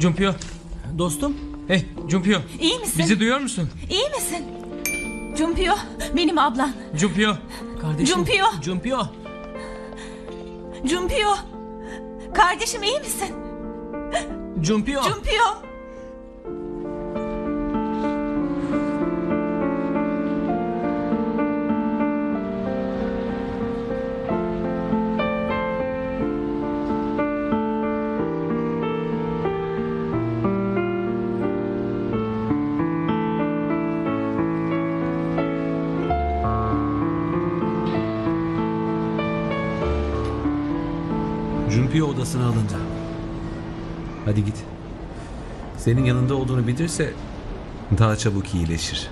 Cumpio. Dostum, Hey Cumpio. İyi misin? Bizi duyuyor musun? İyi misin? Cumpio, benim ablan. Cumpio. kardeşim. Cumpio. Cumpio. Cumpio. Kardeşim iyi misin? Cumpio. Cumpio. Odasına alındı. Hadi git. Senin yanında olduğunu bilirse daha çabuk iyileşir.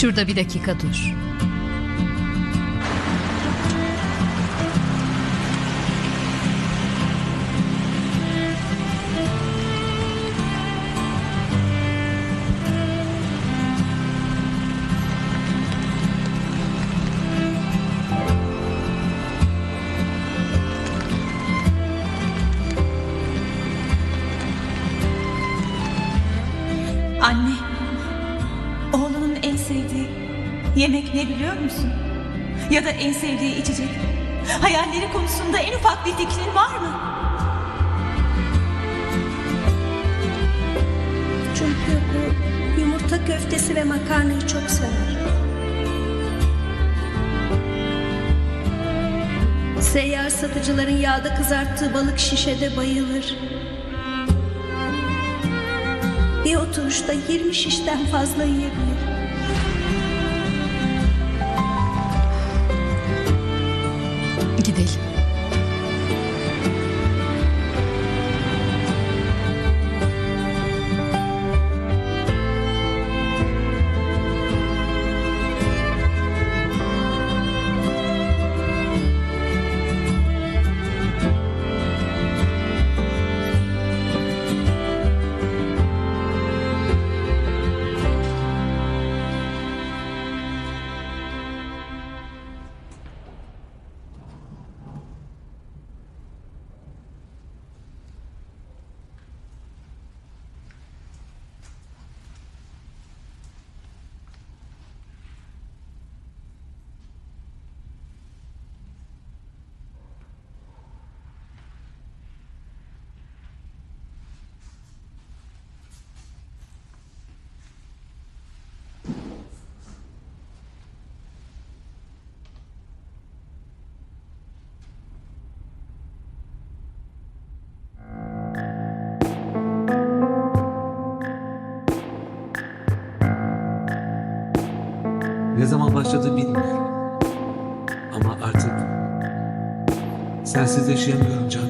Şurada bir dakika dur. Ne biliyor musun? Ya da en sevdiği içecek. Hayalleri konusunda en ufak bir fikrin var mı? Çünkü bu yumurta köftesi ve makarnayı çok sever. Seyyar satıcıların yağda kızarttığı balık şişede bayılır. Bir oturuşta 20 şişten fazla yiyebilir. Başladı bilmiyorum. Ama artık sensiz yaşayamıyorum Cadi.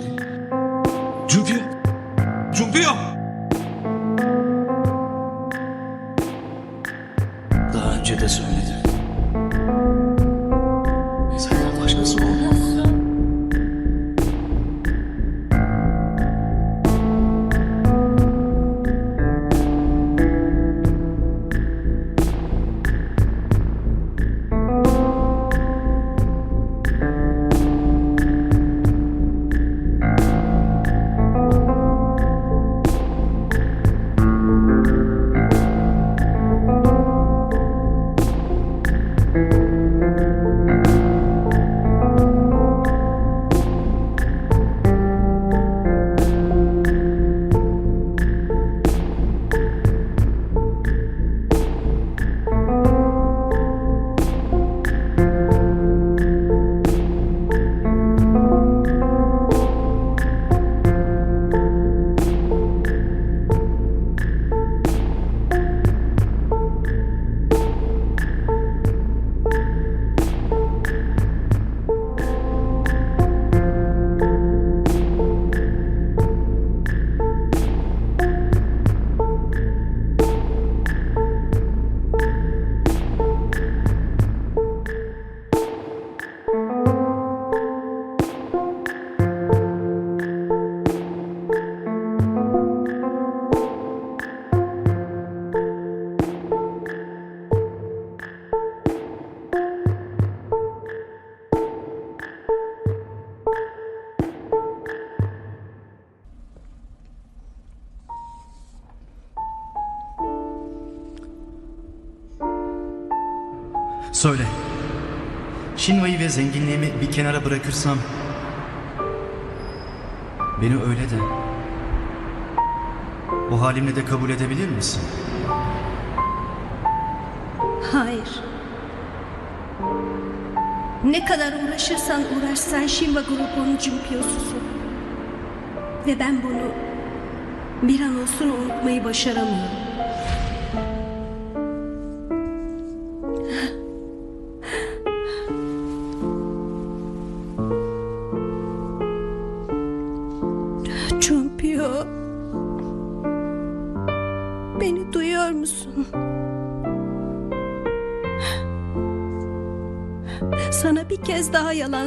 Zenginliğimi bir kenara bırakırsam beni öyle de o halimle de kabul edebilir misin? Hayır. Ne kadar uğraşırsan uğraş sen Şinva grubunun cimpiyosusun. Ve ben bunu bir an olsun unutmayı başaramıyorum.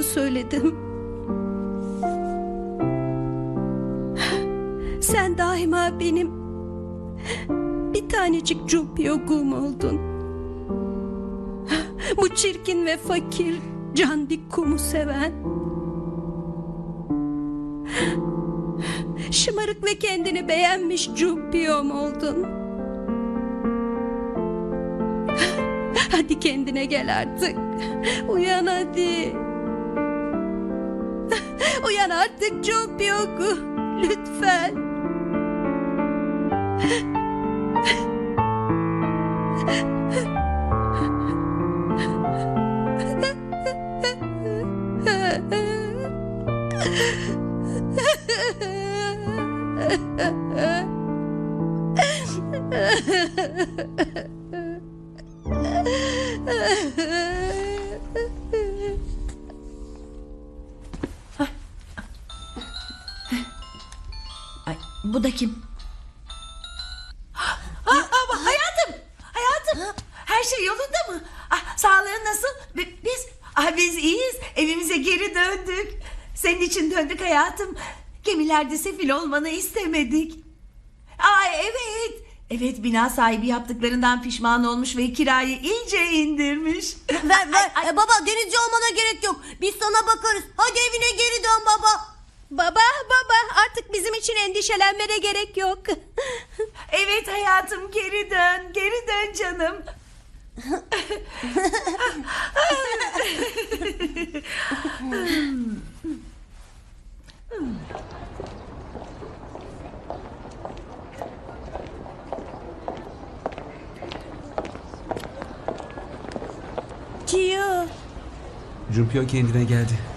Söyledim. Sen daima benim bir tanecik cumpiyogum oldun. Bu çirkin ve fakir candik kumu seven. Şımarık ve kendini beğenmiş cumpiyom oldun. Hadi kendine gel artık. Uyan hadi. Uyan artık Cumpiyoku. Lütfen. Mı? Ah, sağlığın nasıl? Bi- Biz, ah, biz iyiyiz. Evimize geri döndük. Senin için döndük hayatım. Gemilerde sefil olmanı istemedik. Ay evet. Evet bina sahibi yaptıklarından pişman olmuş ve kirayı iyice indirmiş. Ver ver. E, baba denizci olmana gerek yok. Biz sana bakarız. Hadi evine geri dön baba. Baba baba artık bizim için endişelenmene gerek yok. Evet hayatım geri dön, geri dön canım. Ciyo. Jumpio kendine geldi.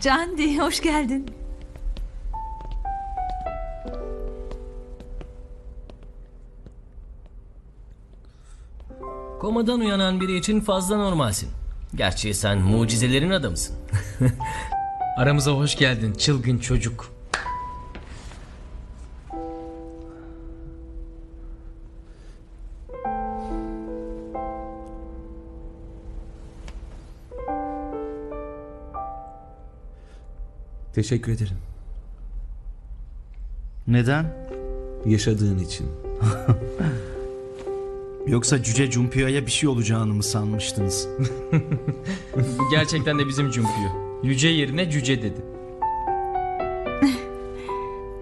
Candi hoş geldin. Komadan uyanan biri için fazla normalsin. Gerçi sen mucizelerin adamısın. Aramıza hoş geldin çılgın çocuk. Teşekkür ederim. Neden? Yaşadığın için. Yoksa Cüce Cumpiyo'ya bir şey olacağını mı sanmıştınız? Bu gerçekten de bizim cumpuyu. Yüce yerine cüce dedi.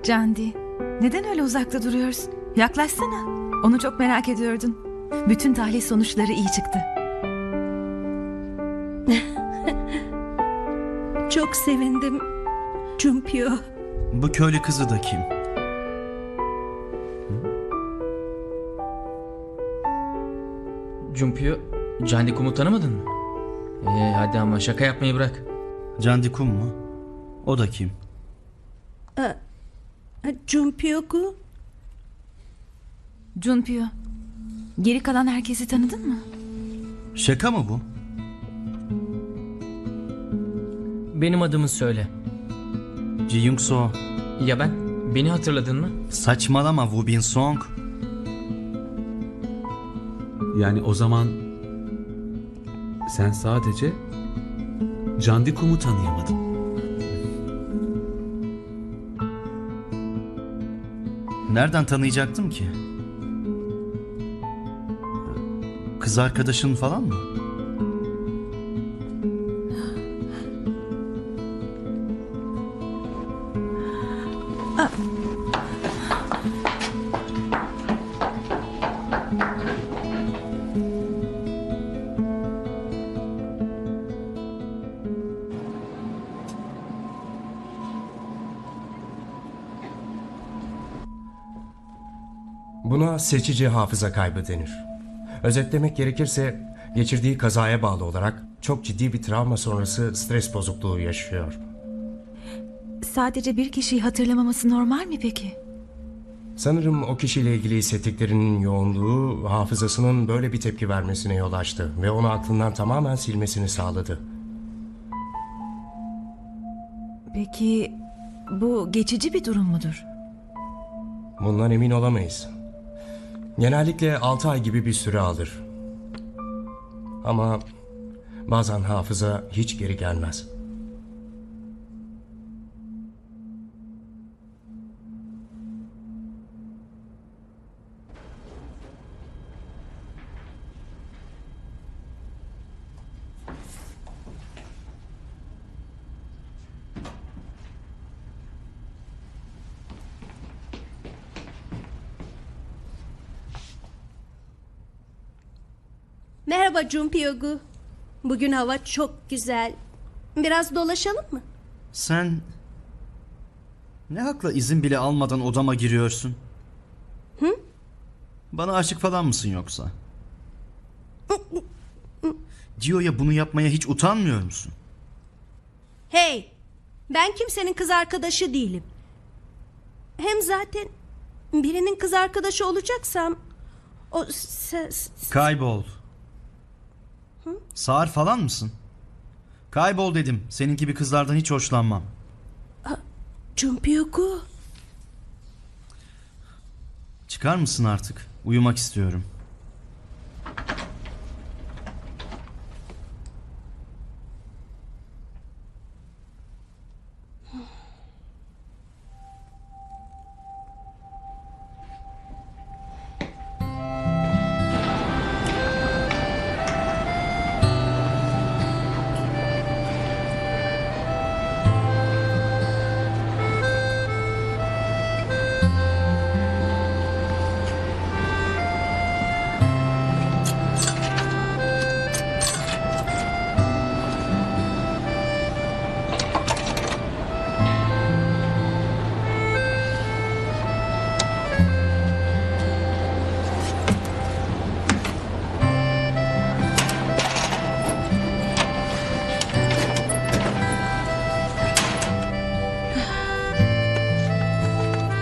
Candi, neden öyle uzakta duruyorsun? Yaklaşsana. Onu çok merak ediyordun. Bütün tahlil sonuçları iyi çıktı. Çok sevindim. Cumpiyo. Bu köylü kızı da kim? Cumpuyu Candikum'u tanımadın mı? Ee, hadi ama şaka yapmayı bırak. Candikum mu? O da kim? Cumpiyoku. Junpyo, geri kalan herkesi tanıdın mı? Şaka mı bu? Benim adımı söyle. Ji Young So. Ya ben? Beni hatırladın mı? Saçmalama Woo Bin Song. Yani o zaman sen sadece Candikum'u tanıyamadın. Nereden tanıyacaktım ki? Kız arkadaşın falan mı? Buna seçici hafıza kaybı denir. Özetlemek gerekirse geçirdiği kazaya bağlı olarak çok ciddi bir travma sonrası stres bozukluğu yaşıyor. Sadece bir kişiyi hatırlamaması normal mi peki? Sanırım o kişiyle ilgili hissettiklerinin yoğunluğu hafızasının böyle bir tepki vermesine yol açtı ve onu aklından tamamen silmesini sağladı. Peki bu geçici bir durum mudur? Bundan emin olamayız. Genellikle 6 ay gibi bir süre alır. Ama bazen hafıza hiç geri gelmez. Merhaba Cumpiogu. Bugün hava çok güzel. Biraz dolaşalım mı? Sen... Ne hakla izin bile almadan odama giriyorsun? Hı? Bana aşık falan mısın yoksa? Gio'ya bunu yapmaya hiç utanmıyor musun? Hey, ben kimsenin kız arkadaşı değilim. Hem zaten birinin kız arkadaşı olacaksam o se- Kaybol. Sağır falan mısın? Kaybol dedim. Senin gibi kızlardan hiç hoşlanmam. Cumpiogu. Çıkar mısın artık? Uyumak istiyorum.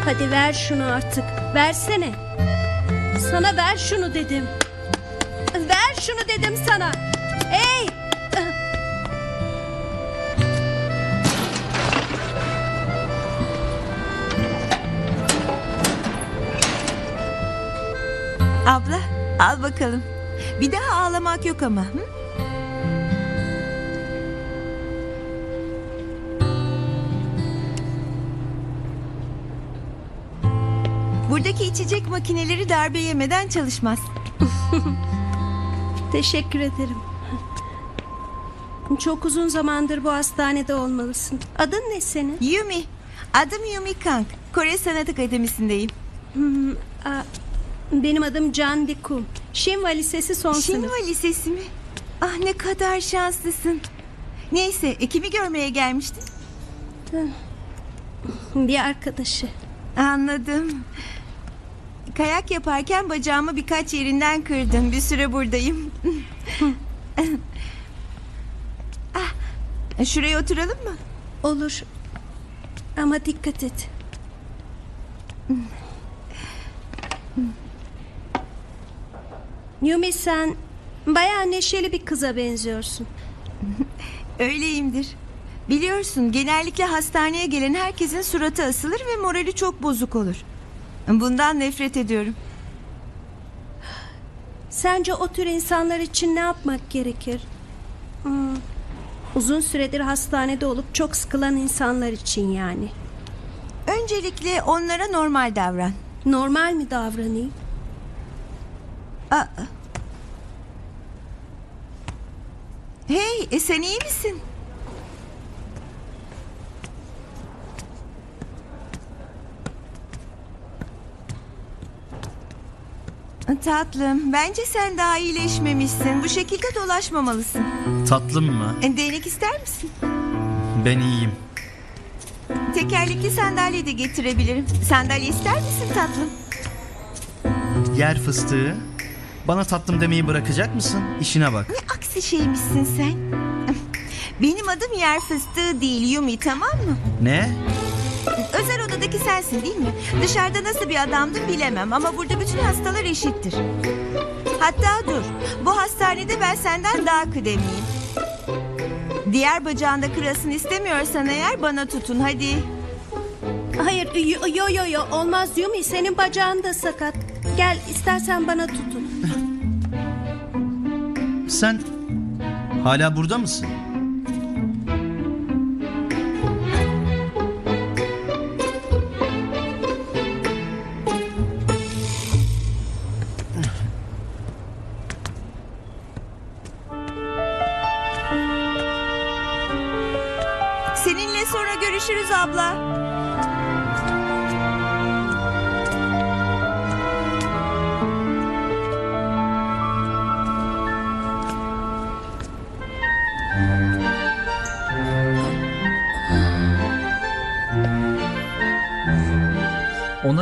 Hadi ver şunu artık. Versene. Sana ver şunu dedim. Ver şunu dedim sana. Hey! Abla al bakalım. Bir daha ağlamak yok ama. Hı? Buradaki içecek makineleri darbe yemeden çalışmaz. Teşekkür ederim. Çok uzun zamandır bu hastanede olmalısın. Adın ne senin? Yumi. Adım Yumi Kang. Kore Sanat Akademisi'ndeyim. Aa, benim adım Can Dikum. Şinva Lisesi son sınıf. Şinva Lisesi mi? Ah ne kadar şanslısın. Neyse e, kimi görmeye gelmiştin? Bir arkadaşı. Anladım. Kayak yaparken bacağımı birkaç yerinden kırdım. Bir süre buradayım. ah, şuraya oturalım mı? Olur. Ama dikkat et. Yumi sen bayağı neşeli bir kıza benziyorsun. Öyleyimdir. Biliyorsun genellikle hastaneye gelen herkesin suratı asılır ve morali çok bozuk olur. Bundan nefret ediyorum. Sence o tür insanlar için ne yapmak gerekir? Hmm, Uzun süredir hastanede olup çok sıkılan insanlar için yani. Öncelikle onlara normal davran. Normal mi davranayım? Aa. Hey, e sen iyi misin? Tatlım, bence sen daha iyileşmemişsin. Bu şekilde dolaşmamalısın. Tatlım mı? E, Değnek ister misin? Ben iyiyim. Tekerlekli sandalye de getirebilirim. Sandalye ister misin tatlım? Yer fıstığı. Bana tatlım demeyi bırakacak mısın? İşine bak. Ne aksi şeymişsin sen. Benim adım yer fıstığı değil Yumi tamam mı? Ne? Odadaki sensin değil mi? Dışarıda nasıl bir adamdın bilemem ama burada bütün hastalar eşittir. Hatta dur, bu hastanede ben senden daha kıdemliyim. Diğer bacağında kırasın istemiyorsan eğer bana tutun hadi. Hayır yo yo yo, yo. olmaz Yumi senin bacağın da sakat. Gel istersen bana tutun. Sen hala burada mısın?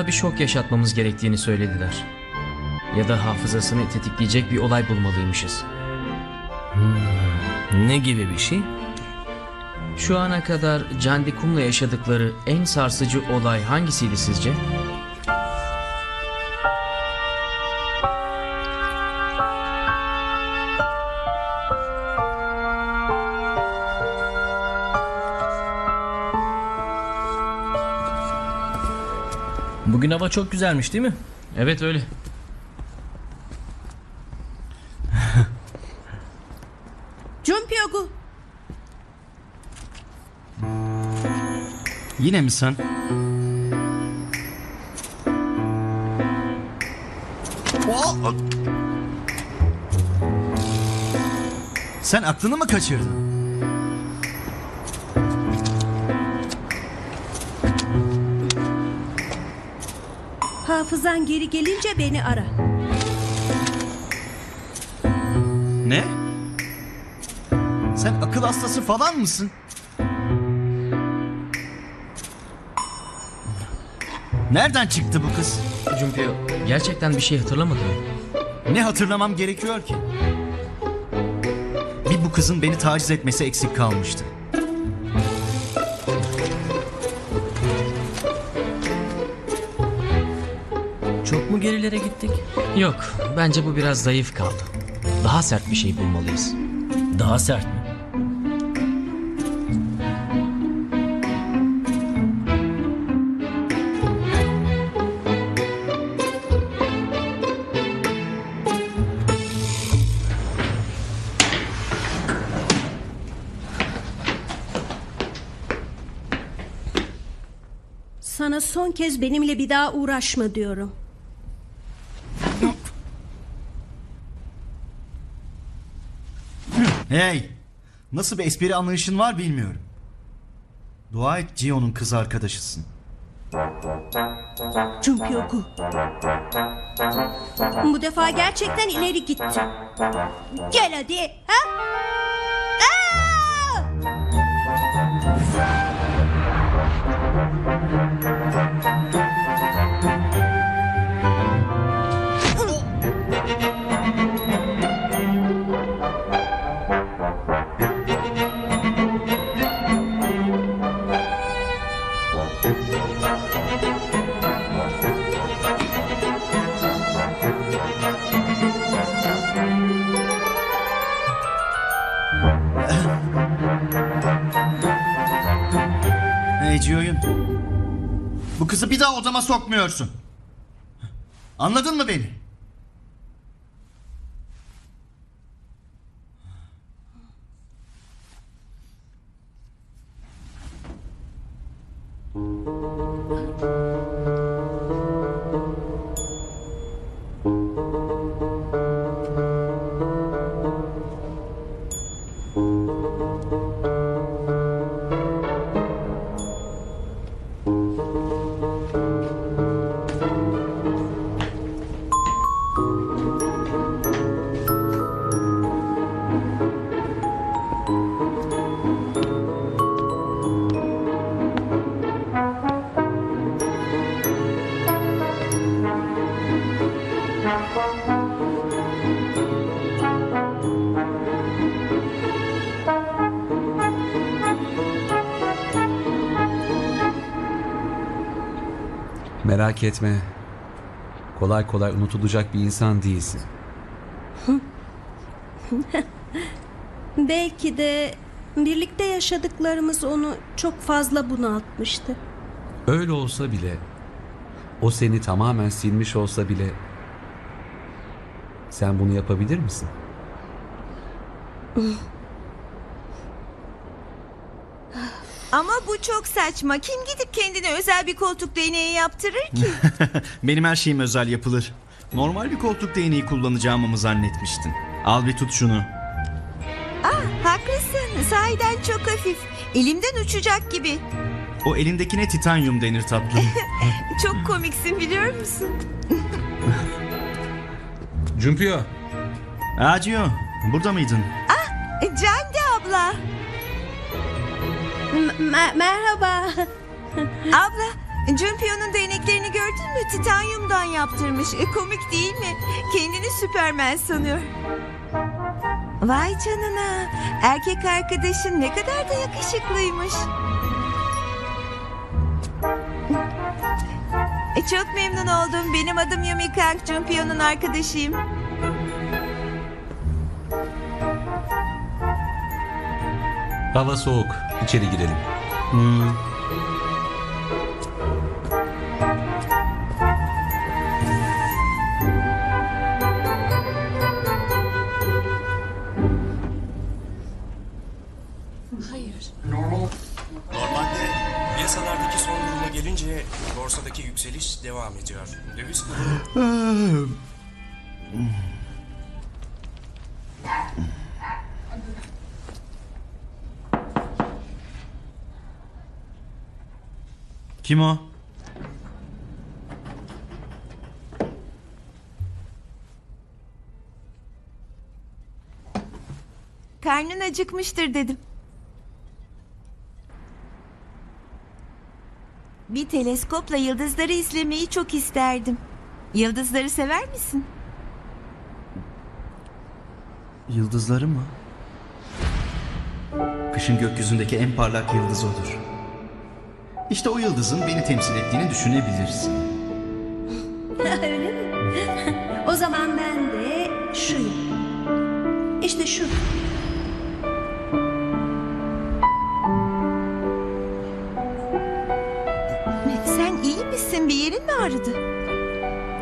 Bir şok yaşatmamız gerektiğini söylediler. Ya da hafızasını tetikleyecek bir olay bulmalıymışız. Ne gibi bir şey? Şu ana kadar Candi Kum'la yaşadıkları en sarsıcı olay hangisiydi sizce? Hava çok güzelmiş değil mi? Evet öyle. Jumpyogu. Yine mi sen? Sen aklını mı kaçırdın? Hafızan geri gelince beni ara. Ne? Sen akıl hastası falan mısın? Nereden çıktı bu kız? Junpyo gerçekten bir şey hatırlamadın mı? Ne hatırlamam gerekiyor ki? Bir bu kızın beni taciz etmesi eksik kalmıştı. Gerilere gittik? Yok bence bu biraz zayıf kaldı. Daha sert bir şey bulmalıyız. Daha sert mi? Sana son kez benimle bir daha uğraşma diyorum. Hey! Nasıl bir espri anlayışın var bilmiyorum. Dua et Gio'nun kız arkadaşısın. Jumpyogu. Bu defa gerçekten ileri gitti. Gel hadi. Ha? Aa! Hey Gio'yun. Bu kızı bir daha odama sokmuyorsun. Anladın mı beni? Merak etme. Kolay kolay unutulacak bir insan değilsin. Belki de birlikte yaşadıklarımız onu çok fazla bunaltmıştı. Öyle olsa bile, o seni tamamen silmiş olsa bile sen bunu yapabilir misin? Ama bu çok saçma. Kim gidip kendine özel bir koltuk değneği yaptırır ki? Benim her şeyim özel yapılır. Normal bir koltuk değneği kullanacağımı mı zannetmiştin? Al bir tut şunu. ah haklısın. Sahiden çok hafif. Elimden uçacak gibi. O elindekine titanyum denir tatlım. Çok komiksin biliyor musun? Cumpio, Acıyor. Burada mıydın? E, Candi abla. M- me- merhaba. Abla, Jumpio'nun değneklerini gördün mü? Titanyumdan yaptırmış. E, komik değil mi? Kendini Süpermen sanıyor. Vay canına. Erkek arkadaşın ne kadar da yakışıklıymış. E, çok memnun oldum. Benim adım Yumi Kang. Jumpio'nun arkadaşıyım. hava soğuk. İçeri girelim. Normalde Kim o? Karnın acıkmıştır dedim. Bir teleskopla yıldızları izlemeyi çok isterdim. Yıldızları sever misin? Yıldızları mı? Kışın gökyüzündeki en parlak yıldız odur. İşte o yıldızın beni temsil ettiğini düşünebilirsin. Öyle mi? o zaman ben de şuyum. İşte şu. Sen iyi misin? Bir yerin mi ağrıdı?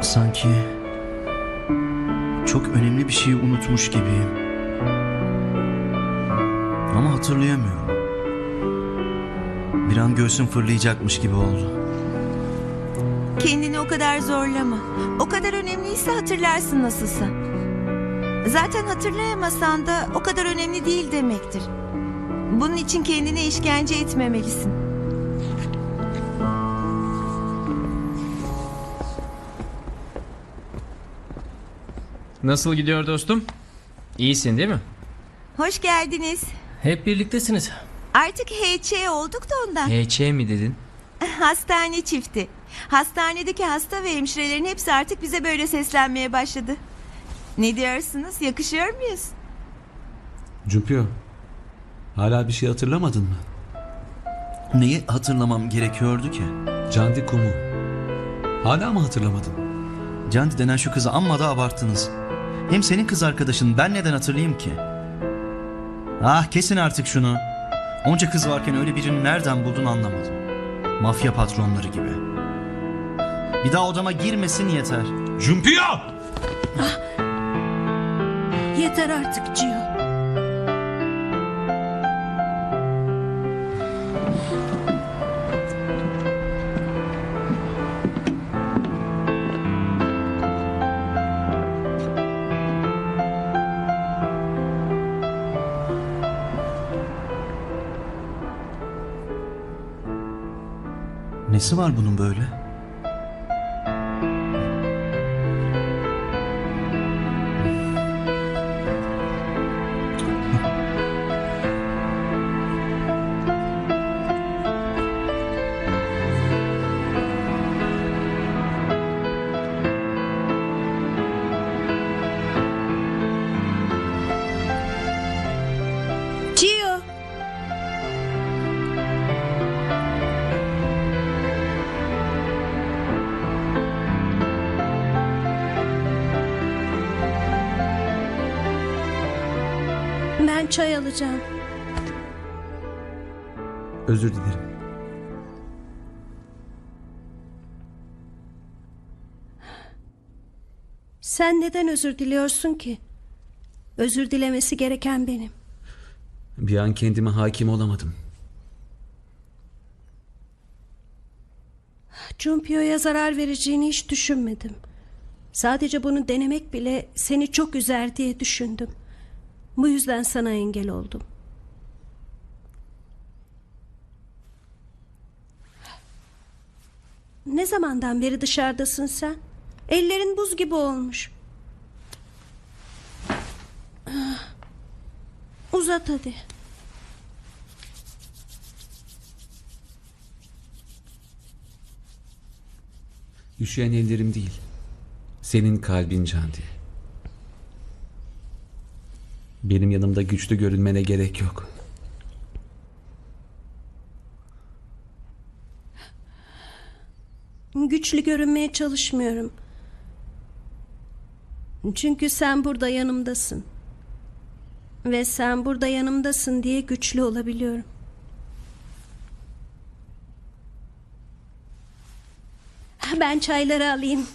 Sanki çok önemli bir şeyi unutmuş gibiyim. Ama hatırlayamıyorum. Bir an göğsüm fırlayacakmış gibi oldu. Kendini o kadar zorlama. O kadar önemliyse hatırlarsın nasılsa. Zaten hatırlayamasan da o kadar önemli değil demektir. Bunun için kendine işkence etmemelisin. Nasıl gidiyor dostum? İyisin değil mi? Hoş geldiniz. Hep birliktesiniz. Artık HC olduk da ondan. HÇ mi dedin? Hastane çifti. Hastanedeki hasta ve hemşirelerin hepsi artık bize böyle seslenmeye başladı. Ne diyorsunuz? Yakışıyor muyuz? Cumpio, hala bir şey hatırlamadın mı? Neyi hatırlamam gerekiyordu ki? Candi Kumu. Hala mı hatırlamadın? Canti denen şu kızı amma da abarttınız. Hem senin kız arkadaşın ben neden hatırlayayım ki? Ah kesin artık şunu. Onca kız varken öyle birini nereden buldun anlamadım. Mafya patronları gibi. Bir daha odama girmesin yeter. Cumpio! Yeter artık Cio. Var bunun böyle? Çay alacağım. Özür dilerim. Sen neden özür diliyorsun ki? Özür dilemesi gereken benim. Bir an kendime hakim olamadım. Cumpio'ya zarar vereceğini hiç düşünmedim. Sadece bunu denemek bile seni çok üzer diye düşündüm. Bu yüzden sana engel oldum. Ne zamandan beri dışarıdasın sen? Ellerin buz gibi olmuş. Ah. Uzat hadi. Üşüyen ellerim değil. Senin kalbin Canti. Benim yanımda güçlü görünmene gerek yok. Güçlü görünmeye çalışmıyorum. Çünkü sen burada yanımdasın. Ve sen burada yanımdasın diye güçlü olabiliyorum. Ben çayları alayım.